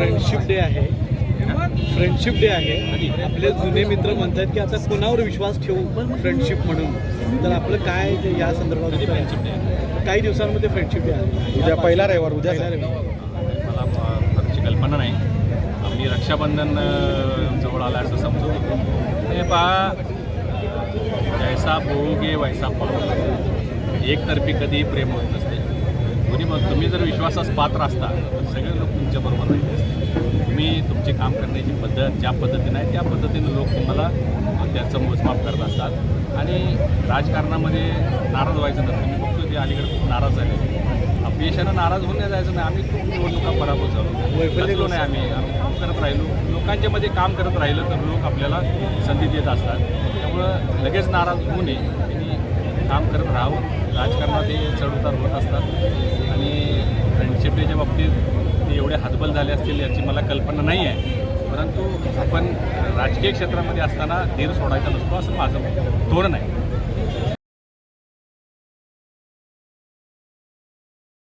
Friendship day आहे. Friendship day आहे आपले जुने मित्र म्हणतात की आता कोणावर विश्वास ठेवू फ्रेंडशिप म्हणून. तर आपलं काय ते या संदर्भात उत्तर आहे? काही दिवसांमध्ये फ्रेंडशिप डे आहे. उद्या पहिला रविवार उद्या. मला फारशी कल्पना नाही. आम्ही रक्षाबंधन जवळ आलं असं समजतो हे पहा जैसा बोगे वैसा पाहू एकतर्फी कधीही प्रेम होत नसते. कोणी मग तुम्ही जर विश्वासास पात्र असता तर सगळे लोक तुमच्याबरोबर राहिले असते. तुम्ही तुमचे काम करण्याची पद्धत ज्या पद्धतीने आहे त्या पद्धतीने लोक तुम्हाला त्याचं मोजमाप करत असतात. आणि राजकारणामध्ये नाराज व्हायचं नसतं. मी बघतो ते अलीकडे खूप नाराज झाले. अपयशानं नाराज होऊन नाही जायचं नाही आम्ही खूप निवडणुका पराभूत झालो. नाही आम्ही. आम्ही काम करत राहिलो. लोकांच्या मध्ये काम करत राहिलं तर लोक आपल्याला संधी देत असतात. त्यामुळं लगेच नाराज होऊ नये. त्यांनी काम करत राहावं. राजकारणात हे चढउतार होत असतात. आणि फ्रेंडशिप डेच्या बाबतीत ते एवढे हातबल झाले असतील याची मला कल्पना नाही आहे. परंतु आपण राजकीय क्षेत्रामध्ये असताना धीर सोडायचा नसतो असं माझं धोरण आहे.